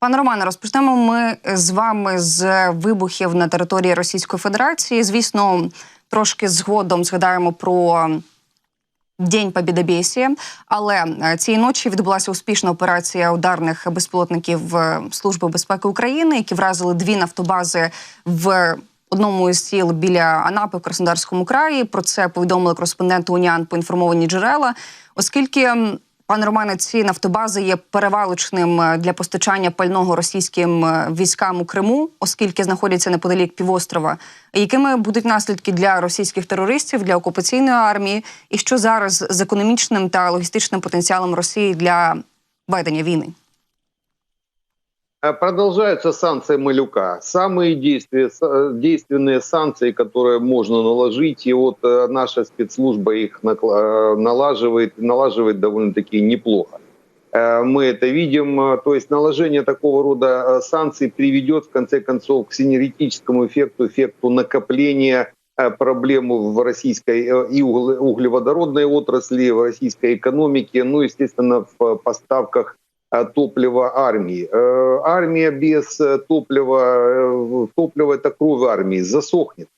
Пане Романе, розпочнемо ми з вами з вибухів на території Російської Федерації. Звісно, трошки згодом згадаємо про День Побєдобєсія. Але е, цієї ночі відбулася успішна операція ударних безпілотників е, Служби безпеки України, які вразили дві нафтобази в одному із сіл біля Анапи в Краснодарському краї. Про це повідомили кореспонденти УНІАН поінформовані джерела, оскільки. Пане Романе, ці нафтобази є перевалочним е, для постачання пального російським е, військам у Криму, оскільки знаходяться неподалік півострова. Якими будуть наслідки для російських терористів, для окупаційної армії, і що зараз з економічним та логістичним потенціалом Росії для ведення війни? Э, Продолжаются санкции Малюка. Самые действия, действенные санкции, которые можно наложить, и вот э, наша спецслужба их э, налаживает, налаживает довольно-таки неплохо. Э, Мы это видим. То есть наложение такого рода санкций приведет в конце концов к синергетическому эффекту, эффекту накопления проблем в российской и угле- углеводородной отрасли, в российской экономике, ну, естественно, в поставках топлива армии. Э, Армия без э, топлива, э, топлива это кровь армии, засохнет.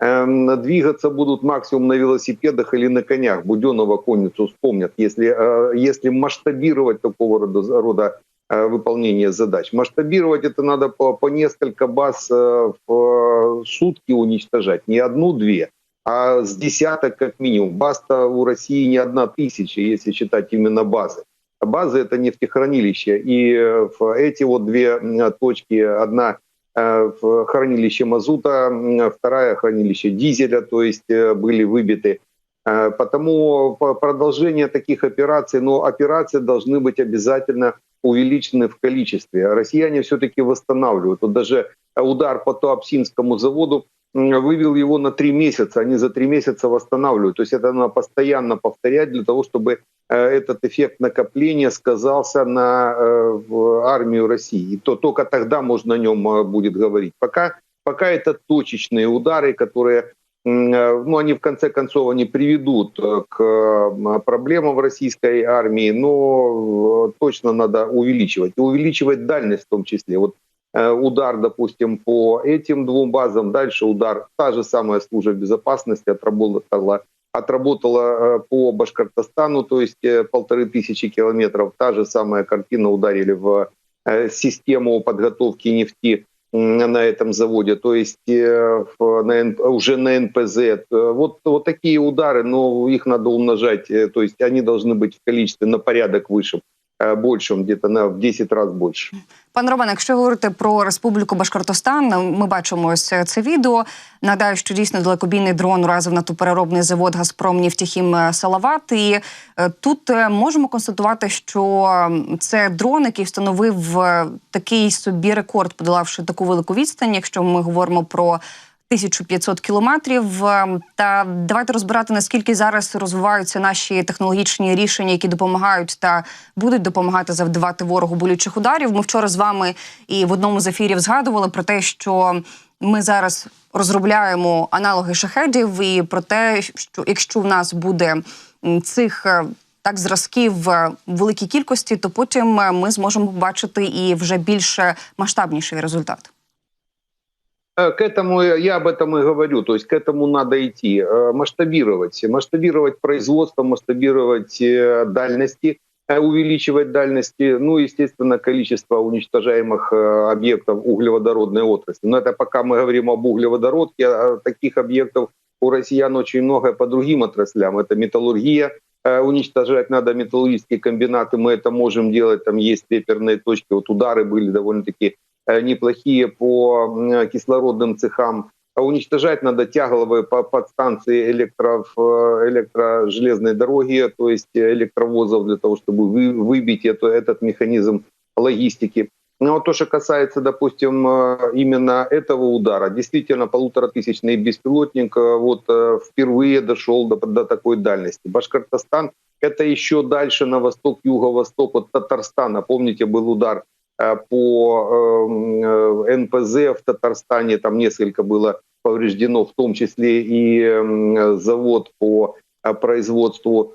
Эм, Двигаться будут максимум на велосипедах или на конях. Буденного конницу вспомнят, если, э, если масштабировать такого рода, рода э, выполнение задач. Масштабировать это надо по, по несколько баз э, в э, сутки уничтожать. Не одну-две, а с десяток как минимум. Баз-то у России не одна тысяча, если считать именно базы. Базы это нефтехранилища. И э, эти вот две точки, одна э, в хранилище мазута, вторая хранилище дизеля, то есть э, были выбиты. Потому по- продолжение таких операций, но операции должны быть обязательно увеличены в количестве. Россияне все-таки восстанавливают. Вот даже удар по Туапсинскому заводу вывел его на три месяца. Они за три месяца восстанавливают. То есть это надо постоянно повторять для того, чтобы э, этот эффект накопления сказался на э, армию России. И то только тогда можно о нем э, будет говорить. Пока, пока это точечные удары, которые ну, они в конце концов они приведут к проблемам в российской армии, но точно надо увеличивать. И увеличивать дальность в том числе. Вот удар, допустим, по этим двум базам, дальше удар, та же самая служба безопасности отработала отработала э, по Башкортостану, то есть э, полторы тысячи километров. Та же самая картина ударили в э, систему подготовки нефти на этом заводе, то есть э, на уже на НПЗ. Э, Вот, вот такие удары, но их надо умножать, э, то есть они должны быть в количестве на порядок выше, э, большим, где-то на в 10 раз больше. Пане Романе, якщо говорити про Республіку Башкортостан, ми бачимо ось це відео. Нагадаю, що дійсно далекобійний дрон уразив нафтопереробний завод Газпром Нефтехім Салават. І е, тут е, можемо констатувати, що це дрон, який встановив е, такий собі рекорд, подолавши таку велику відстань. Якщо ми говоримо про 1500 кілометрів. Ем, Та давайте розбирати наскільки зараз розвиваються наші технологічні рішення, які допомагають та будуть допомагати завдавати ворогу болючих ударів. Ми вчора з вами і в одному з ефірів згадували про те, що ми зараз розробляємо аналоги шахедів, і про те, що якщо в нас буде цих е, так зразків е, в великій кількості, то потім е, ми зможемо побачити і вже більш масштабніший результат. Э, К этому я- об этом и говорю, то есть к этому надо идти, э, масштабировать, масштабировать производство, масштабировать э, дальности, увеличивать дальности, ну, естественно, количество уничтожаемых объектов углеводородной отрасли. Но это пока мы говорим об углеводородке, а таких объектов у россиян очень много по другим отраслям. Это металлургия, уничтожать надо металлургические комбинаты, мы это можем делать, там есть реперные точки, вот удары были довольно-таки неплохие по м, кислородным цехам. А уничтожать надо тягловые по- подстанции электро, э, электрожелезной дороги, то есть электровозов для того, чтобы вы- выбить это, этот механизм логистики. Ну, вот то, что касается, допустим, э, именно этого удара, действительно, полуторатысячный беспилотник э, вот э, впервые дошел до, до такой дальности. Башкортостан — это еще дальше на восток, юго-восток от Татарстана. Помните, был удар э, по эм, э, НПЗ в Татарстане, там несколько было повреждено, в том числе и завод по э, производству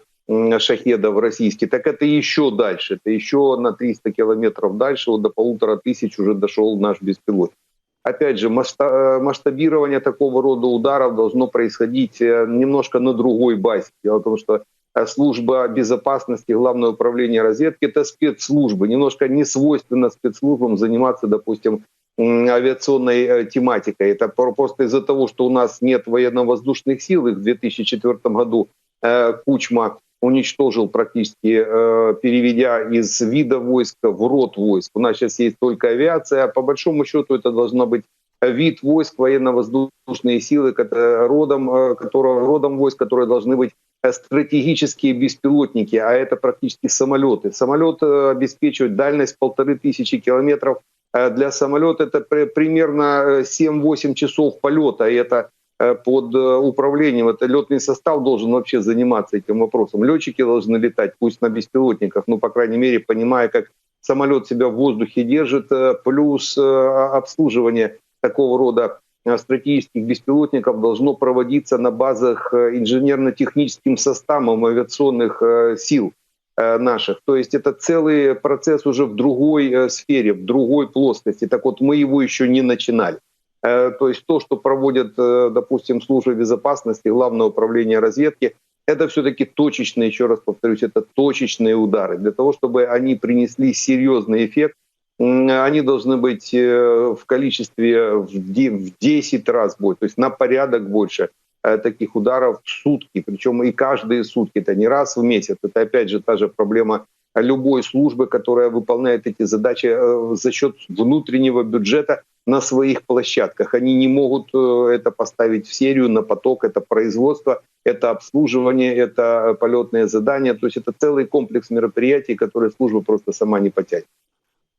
шахедов российских, так это еще дальше. Это еще на 300 километров дальше, вот до полутора тысяч уже дошел наш беспилотник. Опять же, масшта- э, масштабирование такого рода ударов должно происходить э, немножко на другой базе. Дело в том, что э, служба безопасности, главное управление разведки – это спецслужбы. Немножко не свойственно спецслужбам заниматься, допустим, авиационной э, тематикой. Это про- просто из-за того, что у нас нет военно-воздушных сил, их в 2004 году э, Кучма уничтожил практически, э, переведя из вида войск в род войск. У нас сейчас есть только авиация, а по большому счету это должна быть вид войск, военно-воздушные силы, родом, которого, родом войск, которые должны быть стратегические беспилотники, а это практически самолеты. Самолет э, обеспечивает дальность полторы тысячи километров. Э, Для самолета это при- примерно э, 7-8 часов полета, и это э, под э, управлением, это летный состав должен вообще заниматься этим вопросом. Летчики должны летать, пусть на беспилотниках, ну, по крайней мере, понимая, как самолет себя в воздухе держит, э, плюс э, обслуживание такого рода э, стратегических беспилотников должно проводиться на базах э, инженерно-техническим составом авиационных э, сил э, наших. То есть это целый процесс уже в другой э, сфере, в другой плоскости. Так вот, мы его еще не начинали. Э, То есть то, что проводят, э, допустим, службы безопасности, главное управление разведки, это все-таки точечные, еще раз повторюсь, это точечные удары. Для того, чтобы они принесли серьезный эффект, они должны быть э, в количестве в де- в 10 раз больше, то есть на порядок больше э, таких ударов в сутки, причем и каждые сутки, это не раз в месяц. Это опять же та же проблема любой службы, которая выполняет эти задачи э, за счет внутреннего бюджета на своих площадках. Они не могут это поставить в серию, на поток, это производство, это обслуживание, это полетные задания. То есть это целый комплекс мероприятий, которые служба просто сама не потянет.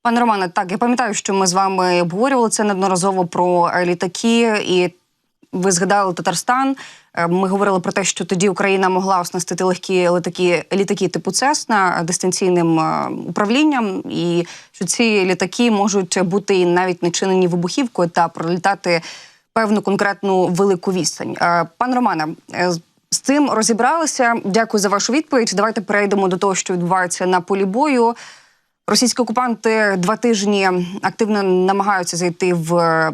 Пане Романе, так я пам'ятаю, що ми з вами обговорювали це неодноразово про літаки, і ви згадали Татарстан. Е, Ми говорили про те, що тоді Україна могла оснастити легкі літаки, літаки типу Цесна дистанційним е, управлінням, і що ці літаки можуть бути навіть начинені вибухівкою та пролітати певну конкретну велику відстань. Е, Пане Романе, з цим розібралися. Дякую за вашу відповідь. Давайте перейдемо до того, що відбувається на полі бою. Російські окупанти два тижні активно намагаються зайти в е,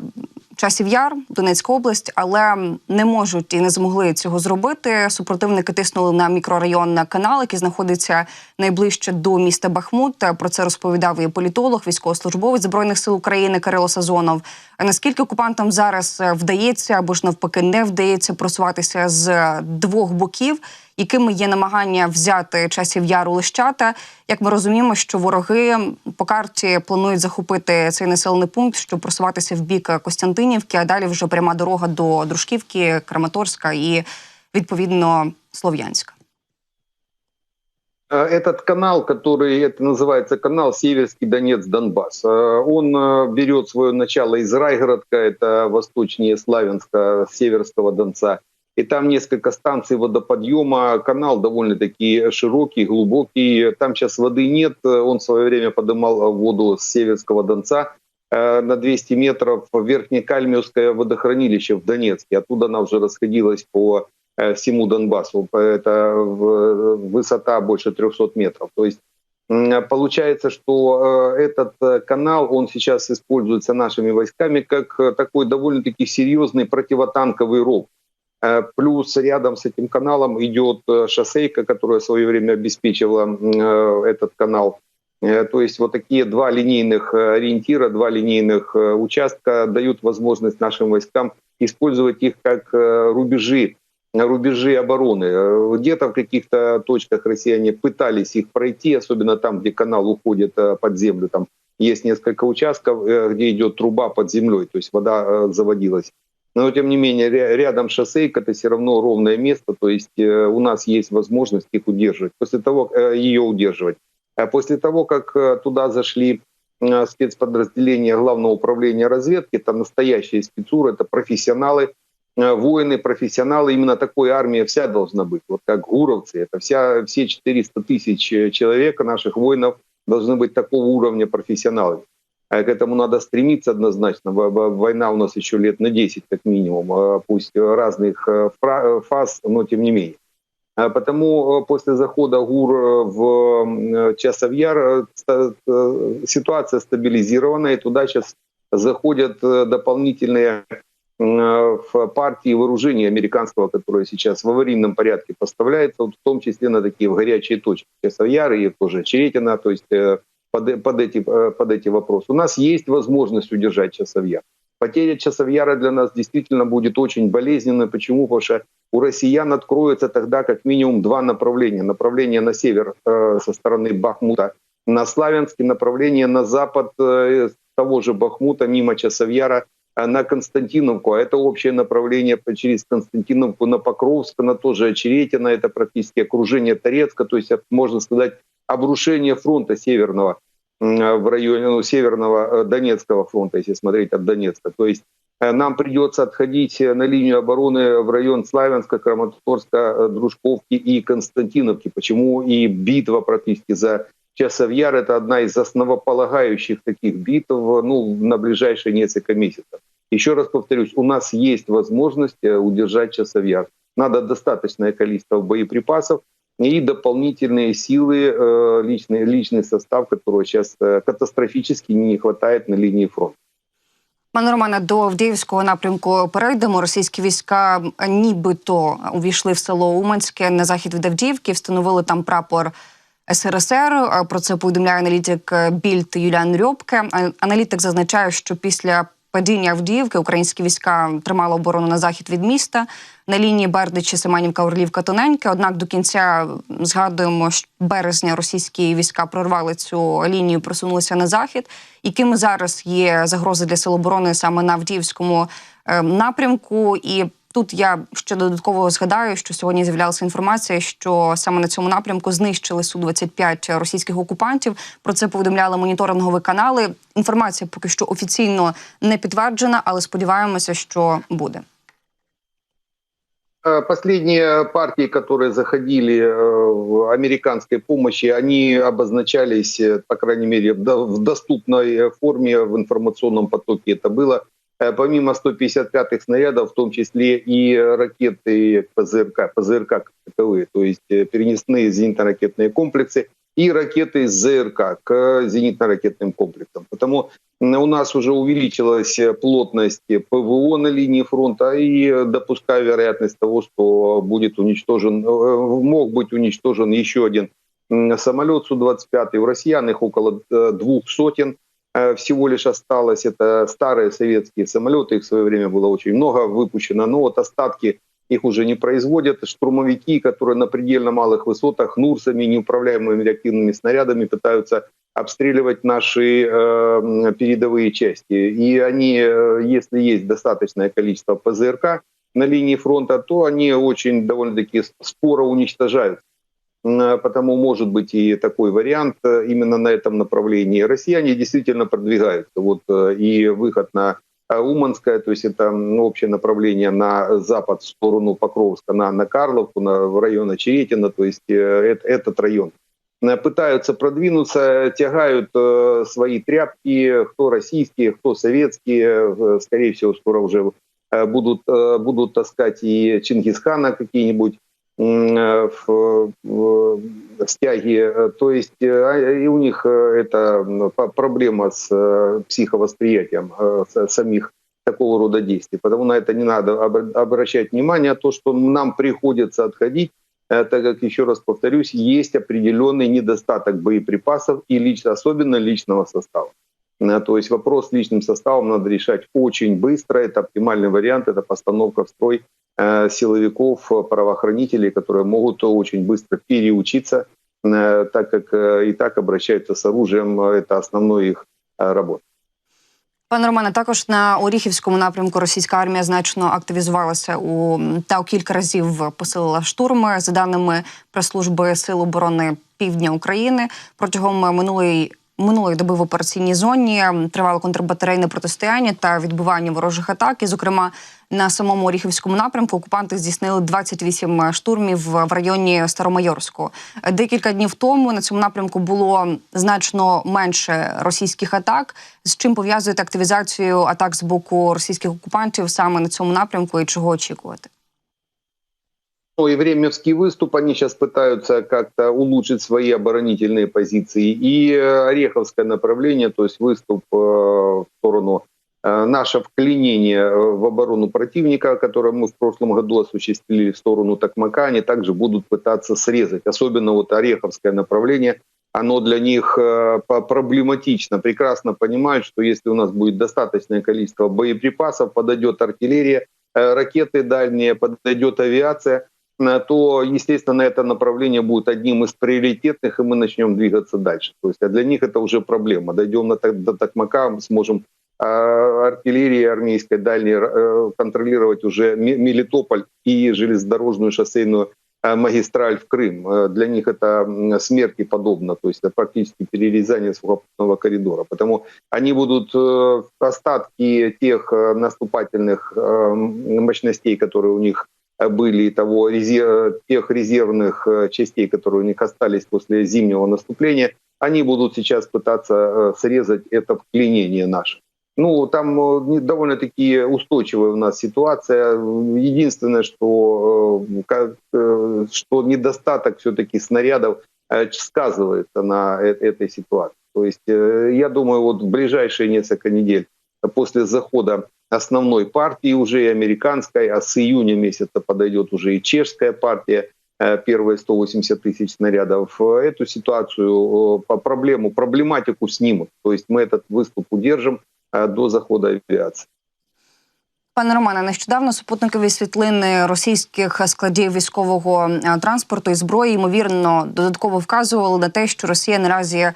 часів яр, Донецька область, але не можуть і не змогли цього зробити. Супротивники тиснули на мікрорайон на канал, який знаходиться найближче до міста Бахмут. Про це розповідав і політолог, військовослужбовець збройних сил України Кирило Сазонов. А наскільки окупантам зараз е, вдається або ж навпаки не вдається просуватися з двох боків? якими є намагання взяти часів яру лищата. Як ми розуміємо, що вороги по карті планують захопити цей населений пункт, щоб просуватися в бік Костянтинівки, а далі вже пряма дорога до Дружківки, Краматорська і відповідно Слов'янська. Э, Этот канал, который это называется канал Северский Донец Донбасс, э, он э, берет свое начало из Райгородка, это восточнее Славянска, Северского Донца. И там несколько станций водоподъема. Канал довольно-таки широкий, глубокий. Там сейчас воды нет. Он в свое время подымал воду с Северского Донца э, на 200 метров в Верхнекальмиевское водохранилище в Донецке. Оттуда она уже расходилась по э, всему Донбассу. Это высота больше 300 метров. То есть получается, что э, этот канал, он сейчас используется нашими войсками как такой довольно-таки серьезный противотанковый ров. Э, Плюс рядом с этим каналом идет э, шоссейка, которая в свое время обеспечивала э, этот канал. То есть вот такие два линейных ориентира, два линейных участка дают возможность нашим войскам использовать их как рубежи рубежи обороны. Где-то в каких-то точках россияне пытались их пройти, особенно там, где канал уходит под землю. Там есть несколько участков, где идет труба под землей, то есть вода заводилась. Но тем не менее ря- рядом шоссейка это все равно ровное место, то есть э, у нас есть возможность их удерживать. После того э, ее удерживать. А после того, как э, туда зашли спецподразделения Главного управления разведки, это настоящие спецуры, это профессионалы, воины, профессионалы, именно такой армия вся должна быть, вот как гуровцы, это вся, все 400 тысяч человек наших воинов должны быть такого уровня профессионалов. А К этому надо стремиться однозначно. Во- во- Война у нас еще лет на 10 как минимум, э, пусть разных э, э, фаз, но тем не менее. Э, Потому э, после захода ГУР в м, Часов Яр ста- э, ситуация стабилизирована, и туда сейчас заходят дополнительные в партии вооружений американского, которое сейчас в аварийном порядке поставляется, в том числе на такие горячие точки. Часов Яр и тоже Черетина, то есть под, под, эти, э, под эти вопросы. У нас есть возможность удержать Часов Яр. Потеря Часов Яра для нас действительно будет очень болезненной. Почему? Потому что у россиян откроется тогда как минимум два направления. Направление на север э, со стороны Бахмута на Славянск направление на запад э, того же Бахмута мимо Часовьяра на Константиновку. А это общее направление через Константиновку на Покровск, на тоже Очеретино. Это практически окружение Торецка. То есть, можно сказать, обрушение фронта северного м, в районе ну, северного э, Донецкого фронта, если смотреть от Донецка. То есть э, нам придется отходить э, на линию обороны в район Славянска, Краматорска, Дружковки и Константиновки. Почему и битва практически за Часов Яр – это одна из основополагающих таких битв ну, на ближайшие несколько месяцев. Еще раз повторюсь, у нас есть возможность э, удержать Часов Яр. Надо достаточное количество боеприпасов и дополнительные силы, э, личный, личный состав, которого сейчас э, катастрофически не хватает на линии фронта. Пане Романе, до Авдіївського напрямку перейдемо. Російські війська нібито увійшли в село Уманське на захід від Авдіївки, встановили там прапор СРСР. Е, Про це повідомляє аналітик е, Більд Юліан Рьобке. Аналітик зазначає, що після падіння Авдіївки українські війська тримали оборону на захід від міста на лінії Бердичі, Семенівка, Орлівка, Тоненьке. Однак до кінця згадуємо, що березня російські війська прорвали цю лінію, просунулися на захід. Якими зараз є загрози для сил оборони саме на Авдіївському е, напрямку? І тут я ще додатково згадаю, що сьогодні з'являлася інформація, що саме на цьому напрямку знищили су 25 російських окупантів. Про це повідомляли моніторингові канали. Інформація поки що офіційно не підтверджена, але сподіваємося, що буде. Э, Последние партии, которые заходили э, в американской помощи, они обозначались, э, по крайней мере, в до- в доступной э, форме в информационном потоке. Это было Э, помимо 155-х снарядов, в том числе и ракеты ПЗРК, ПЗРК как таковые, то есть э, перенесные зенитно-ракетные комплексы и ракеты ЗРК к зенитно-ракетным комплексам. Потому у нас уже увеличилась э, плотность ПВО на линии фронта и э, допускаю вероятность того, что будет уничтожен, э, мог быть уничтожен еще один самолет Су-25. У россиян их около э, двух сотен э, всего лишь осталось. Это старые советские самолеты, их в свое время было очень много выпущено, но вот остатки их уже не производят. Штурмовики, которые на предельно малых высотах Нурсами, неуправляемыми реактивными снарядами пытаются обстреливать наши э, передовые части. И они, э, если есть достаточное количество ПЗРК на линии фронта, то они очень довольно-таки споро уничтожаются. М, Потому может быть и такой вариант э, именно на этом направлении. Россияне действительно продвигаются. Вот э, и выход на э, Уманское, то есть это общее направление на запад в сторону Покровска, на, на Карловку, на в район Очеретина, то есть э, эт- этот район. Э, Пытаются продвинуться, тягают э, свои тряпки, кто российские, кто советские, э, скорее всего, скоро уже э, будут, э, будут таскать и Чингисхана какие-нибудь э, в, в стяги. Э, То есть э, а, и у них э, это проблема с э, психовосприятием э, самих такого рода действий. Потому на это не надо обра- обращать внимание. То, что нам приходится отходить, э, так как, еще раз повторюсь, есть определенный недостаток боеприпасов и лично, особенно личного состава. Э, То есть вопрос с личным составом надо решать очень быстро. Это оптимальный вариант, это постановка в строй э, силовиков, э, правоохранителей, которые могут очень быстро переучиться, э, так как э, и так обращаются с оружием, э, это основной их э, работа. Пане Романе, також на Оріхівському напрямку російська армія значно активізувалася у та у кілька разів посилила штурми. За даними прес-служби Сил оборони Півдня України, протягом минулої. Минулої доби в операційній зоні тривало контрбатарейне протистояння та відбивання ворожих атак. І, зокрема, на самому Оріхівському напрямку окупанти здійснили 28 штурмів в районі Старомайорського. Декілька днів тому на цьому напрямку було значно менше російських атак. З чим пов'язуєте активізацію атак з боку російських окупантів саме на цьому напрямку і чого очікувати? И Временский выступ, они сейчас пытаются как-то улучшить свои оборонительные позиции. И э, Ореховское направление, то есть выступ э, в сторону э, наше вклинение в оборону противника, которое мы в прошлом году осуществили в сторону Токмака, они также будут пытаться срезать. Особенно вот Ореховское направление, оно для них проблематично. Прекрасно понимают, что если у нас будет достаточное количество боеприпасов, подойдет артиллерия, ракеты дальние, подойдет авиация, то, естественно, это направление будет одним из приоритетных, и мы начнем двигаться дальше. То есть а для них это уже проблема. Дойдем до Токмака, сможем э, артиллерии армейской дальней э, контролировать уже Ме- Мелитополь и железнодорожную шоссейную э, магистраль в Крым. Э, Для них это смерти подобно, то есть это практически перерезание сухопутного коридора. Потому они будут остатки тех наступательных мощностей, которые у них были, того резер- тех резервных э, частей, которые у них остались после зимнего наступления, они будут сейчас пытаться э, срезать это вклинение наше. Ну, там э, довольно-таки устойчивая у нас ситуация. Единственное, что, что недостаток все-таки снарядов сказывается на этой ситуации. То есть, я думаю, вот в ближайшие несколько недель после захода основной партии уже и американской, а с июня месяца подойдет уже и чешская партия, э, первые 180 тысяч снарядов, э, эту ситуацию, э, по проблему, проблематику снимут. То есть мы этот выступ удержим е, до заходу авіації. Пане Романе, нещодавно супутникові світлини російських складів військового е, транспорту і зброї ймовірно додатково вказували на те, що Росія наразі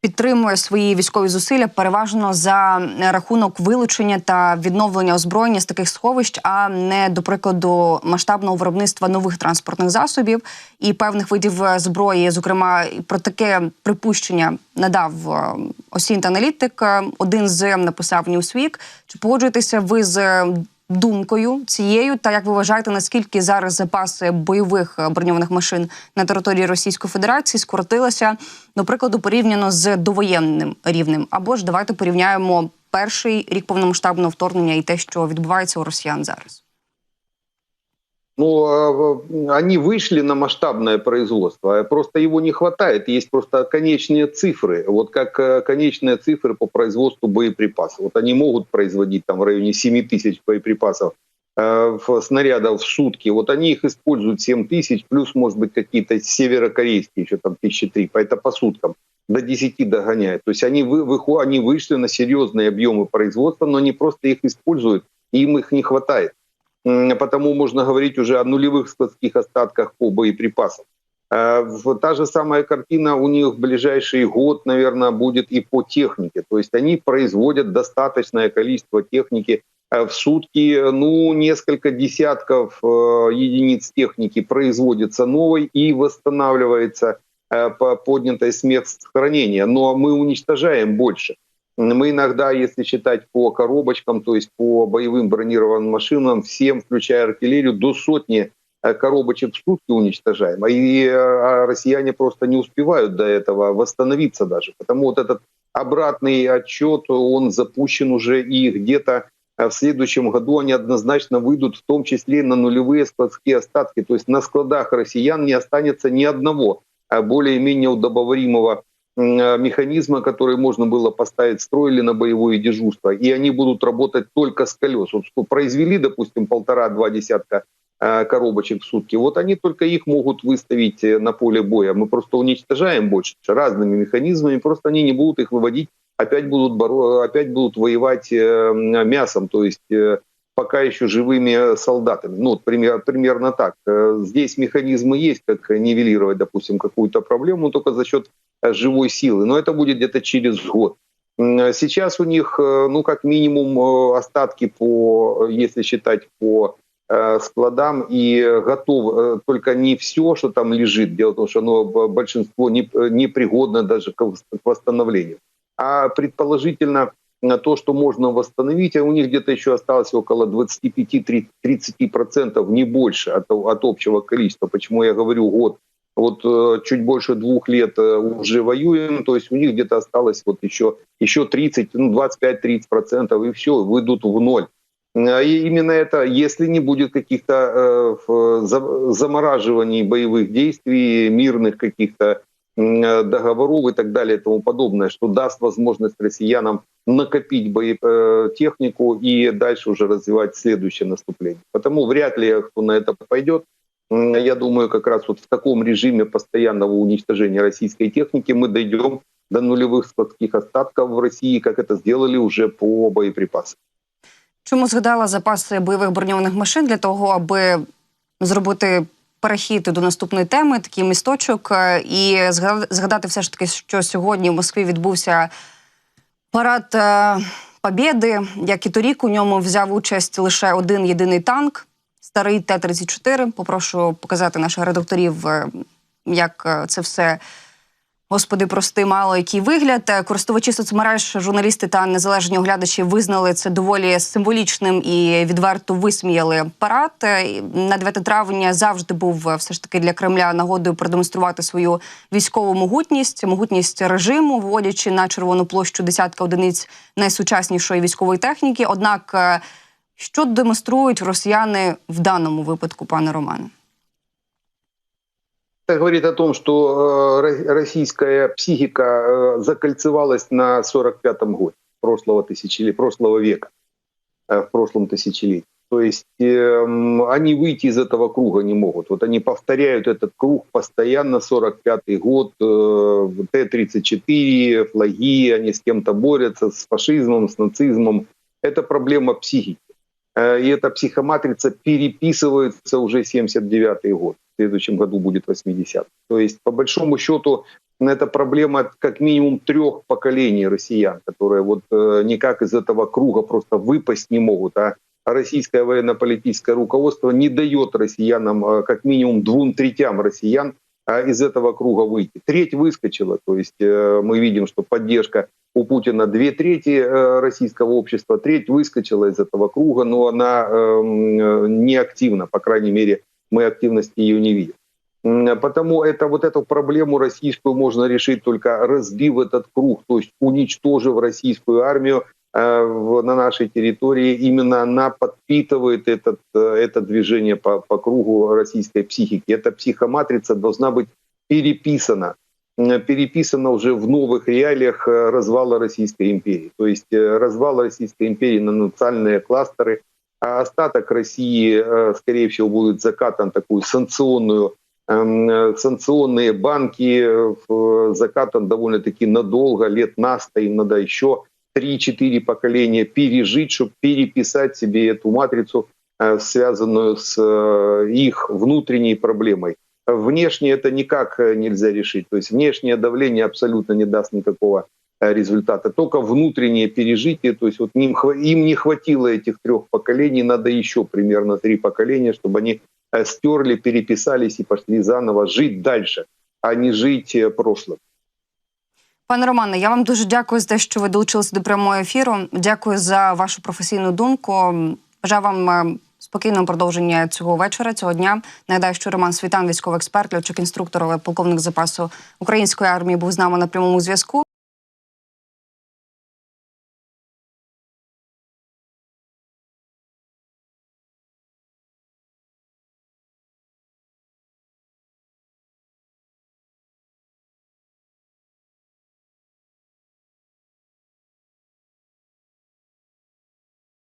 підтримує свої військові зусилля переважно за рахунок вилучення та відновлення озброєння з таких сховищ, а не до прикладу масштабного виробництва нових транспортних засобів і певних видів е, зброї. Зокрема, про таке припущення надав е, осінь аналітик. Е, Один з написав Newsweek. Чи погоджуєтеся ви з думкою цією? Та як ви вважаєте, наскільки зараз запаси бойових е, броньованих машин на території Російської Федерації скоротилися, до прикладу, порівняно з довоєнним рівнем? Або ж давайте порівняємо перший рік повномасштабного вторгнення і те, що відбувається у росіян зараз. Ну, э, они вышли на масштабное производство, а просто его не хватает. Есть просто конечные цифры, вот как э, конечные цифры по производству боеприпасов. Вот они могут производить там в районе 7 тысяч боеприпасов э, снарядов в сутки. Вот они их используют 7 тысяч, плюс, может быть, какие-то северокорейские еще там тысячи три, это по суткам до 10 догоняют. То есть они, вы, они вышли на серьезные объемы производства, но они просто их используют, им их не хватает. Потому можно говорить уже о нулевых складских остатках по боеприпасам. В- Та же самая картина у них в ближайший год, наверное, будет и по технике. То есть они производят достаточное количество техники э, в сутки. Ну, несколько десятков э, единиц техники производится новой и восстанавливается э, по поднятой с хранения. Но мы уничтожаем больше. Мы иногда, если считать по коробочкам, то есть по боевым бронированным машинам, всем, включая артиллерию, до сотни э, коробочек в сутки уничтожаем. И э, а россияне просто не успевают до этого восстановиться даже. Потому вот этот обратный отчет, он запущен уже и где-то э, в следующем году они однозначно выйдут, в том числе на нулевые складские остатки. То есть на складах россиян не останется ни одного более-менее удобоваримого механизма, который можно было поставить, строили на боевое дежурство, и они будут работать только с колес. Вот что произвели, допустим, полтора-два десятка э, коробочек в сутки, вот они только их могут выставить э, на поле боя. Мы просто уничтожаем больше разными механизмами, просто они не будут их выводить, опять будут, боро... опять будут воевать э, мясом, то есть э, пока еще живыми солдатами. Ну, пример, примерно так. Э, Здесь механизмы есть, как нивелировать, допустим, какую-то проблему, только за счет э, живой силы. Но это будет где-то через год. Сейчас у них, э, ну, как минимум, э, остатки по, если считать по э, складам, и готов э, только не все, что там лежит. Дело в том, что оно большинство не- э, непригодно даже к вос- к восстановлению. А предположительно то, что можно восстановить, а у них где-то еще осталось около 25-30%, не больше от, от общего количества. Почему я говорю год? Вот э, чуть больше двух лет э, уже воюем, то есть у них где-то осталось вот еще, еще 30, ну 25-30%, и все, выйдут в ноль. Э, И именно это, если не будет каких-то э, замораживаний боевых действий, мирных каких-то э, договоров и так далее и тому подобное, что даст возможность россиянам накопить боетехнику и дальше уже развивать следующее наступление. Потому вряд ли кто на это пойдет. М, Я думаю, как раз вот в таком режиме постоянного уничтожения российской техники мы дойдем до нулевых складских остатков в России, как это сделали уже по боеприпасам. Чому згадала запаси бойових броньованих машин для того, аби зробити перехід до наступної теми, такий місточок, е, і зга- згадати все ж таки, що сьогодні в Москві відбувся парад е, Побєди. Як і торік, у ньому взяв участь лише один єдиний танк, старий Т-34. Попрошу показати наших редакторів, е, як е, це все Господи, прости, мало який вигляд. Е, Користувачі соцмереж, журналісти та незалежні оглядачі визнали це доволі символічним і відверто висміяли парад. Е, На 9 травня завжди був е, все ж таки для Кремля нагодою продемонструвати свою військову могутність, могутність режиму, вводячи на червону площу десятка одиниць найсучаснішої військової техніки. Однак, що демонструють росіяни в даному випадку, пане Романе? Это говорит о том, что э, ро- российская психика э, закольцевалась на 45-м годе прошлого тысячелетия, прошлого века, э, в прошлом тысячелетии. То есть эм, они выйти из этого круга не могут. Вот они повторяют этот круг постоянно, 45-й год, э, Т-34, флаги, они с кем-то борются, с фашизмом, с нацизмом. Это проблема психики. Э, И эта психоматрица переписывается уже 79-й год. Следующем году будет 80 То есть, по большому счету, это проблема как минимум трех поколений россиян, которые вот э, никак из этого круга просто выпасть не могут. А российское военно-политическое руководство не дает россиянам, э, как минимум двум третям россиян, а, из этого круга выйти. Треть выскочила, то есть э, мы видим, что поддержка у Путина две трети российского общества, треть выскочила из этого круга, но она эм, э, не активна, по крайней мере, мы активности ее не видим. Потому это, вот эту проблему российскую можно решить только разбив этот круг, то есть уничтожив российскую армию э, в- на нашей территории. Именно она подпитывает этот, э, это движение по, по кругу российской психики. Эта психоматрица должна быть переписана переписана уже в новых реалиях э, развала Российской империи. То есть э, развал Российской империи на национальные кластеры, а остаток России, э, скорее всего, будет закатан такую санкционную эм, э, санкционные банки э, закатан довольно-таки надолго, лет на 100, им надо еще 3-4 поколения пережить, чтобы переписать себе эту матрицу, связанную с их внутренней проблемой. Внешне это никак нельзя решить. То есть внешнее давление абсолютно не даст никакого результата. Только внутреннее пережитие, то есть вот им, хва- им не хватило этих трех поколений, надо еще примерно три поколения, чтобы они э, стерли, переписались и пошли заново жить дальше, а не жить э, прошлым. Пане Романе, я вам дуже дякую за те, що ви долучилися до прямого ефіру. Дякую за вашу професійну думку. Бажаю вам е, спокійного продовження цього вечора, цього дня. Нагадаю, що Роман Світан, військовий експерт, льотчик інструктор, полковник запасу української армії, був з нами на прямому зв'язку.